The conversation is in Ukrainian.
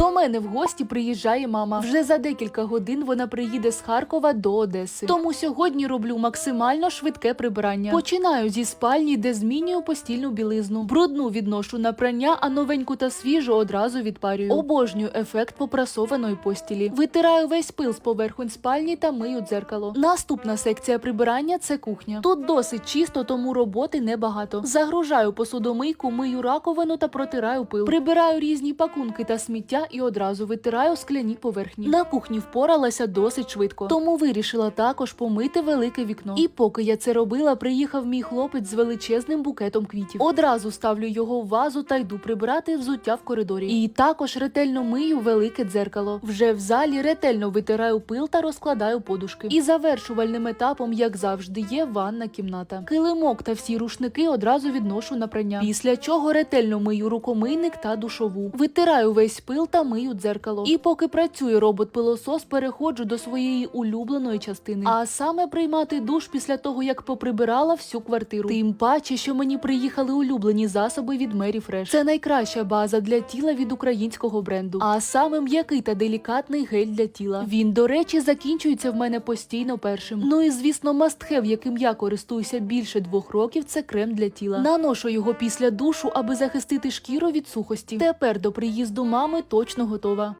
До мене в гості приїжджає мама. Вже за декілька годин вона приїде з Харкова до Одеси. Тому сьогодні роблю максимально швидке прибирання. Починаю зі спальні, де змінюю постільну білизну. Брудну відношу на прання, а новеньку та свіжу одразу відпарюю. Обожнюю ефект попрасованої постілі. Витираю весь пил з поверхонь спальні та мию дзеркало. Наступна секція прибирання це кухня. Тут досить чисто, тому роботи небагато. Загружаю посудомийку, мию раковину та протираю пил. Прибираю різні пакунки та сміття і одразу витираю скляні поверхні. На кухні впоралася досить швидко, тому вирішила також помити велике вікно. І поки я це робила, приїхав мій хлопець з величезним букетом квітів. Одразу ставлю його в вазу та йду прибирати взуття в коридорі. І також ретельно мию велике дзеркало. Вже в залі ретельно витираю пил та розкладаю подушки. І завершувальним етапом, як завжди, є ванна кімната. Килимок та всі рушники одразу відношу на прання. Після чого ретельно мию рукомийник та душову. Витираю весь пил та мию дзеркало. І поки працює робот-пилосос, переходжу до своєї улюбленої частини. А саме приймати душ після того, як поприбирала всю квартиру. Тим паче, що мені приїхали улюблені засоби від Мері Фреш. Це найкраща база для тіла від українського бренду. А саме м'який та делікатний гель для тіла. Він, до речі, закінчується в мене постійно першим. Ну і звісно, мастхев, яким я користуюся більше двох років, це крем для тіла. Наношу його після душу, аби захистити шкіру від сухості. Тепер до приїзду мами точно готова.